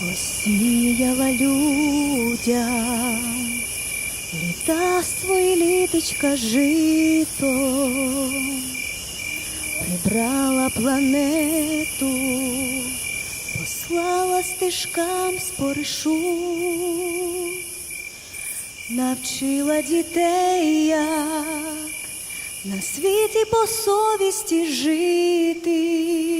посіяла людям. Літа свої літочка жито, прибрала планету, послала стежкам споришу, навчила дітей, як на світі по совісті жити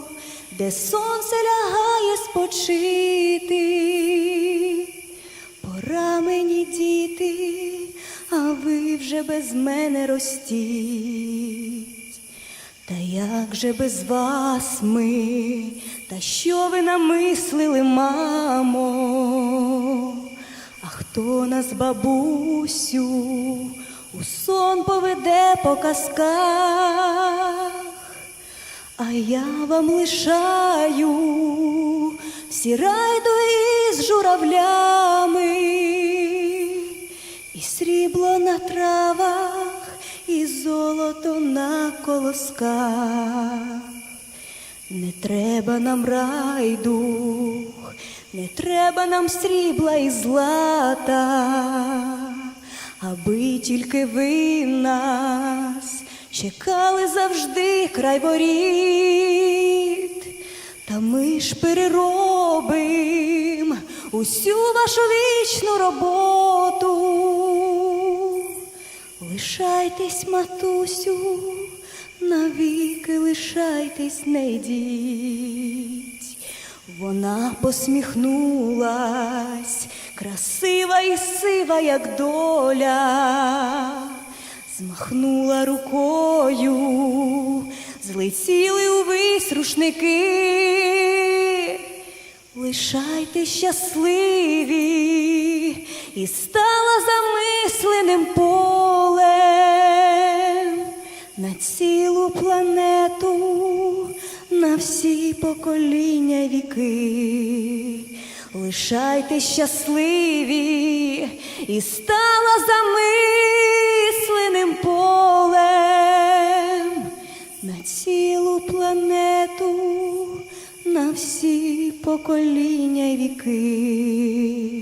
де сонце лягає спочити. Пора мені діти, а ви вже без мене ростіть. Та як же без вас ми, та що ви намислили, мамо? А хто нас, бабусю, у сон поведе по казках? А я вам лишаю всі райду із журавлями, і срібло на травах, і золото на колосках. Не треба нам райдух, не треба нам срібла і злата, аби тільки ви нас чекали завжди край воріт, та ми ж переробим усю вашу вічну роботу. Лишайтесь, матусю, навіки лишайтесь, не йдіть. Вона посміхнулась, красива і сива, як доля, змахнула рукою, злетіли увесь рушники. Лишайте щасливі і стала замисленим полем на цілу планету, на всі покоління віки. Лишайте щасливі і стала замисленим полем на цілу планету, на всі покоління й віки.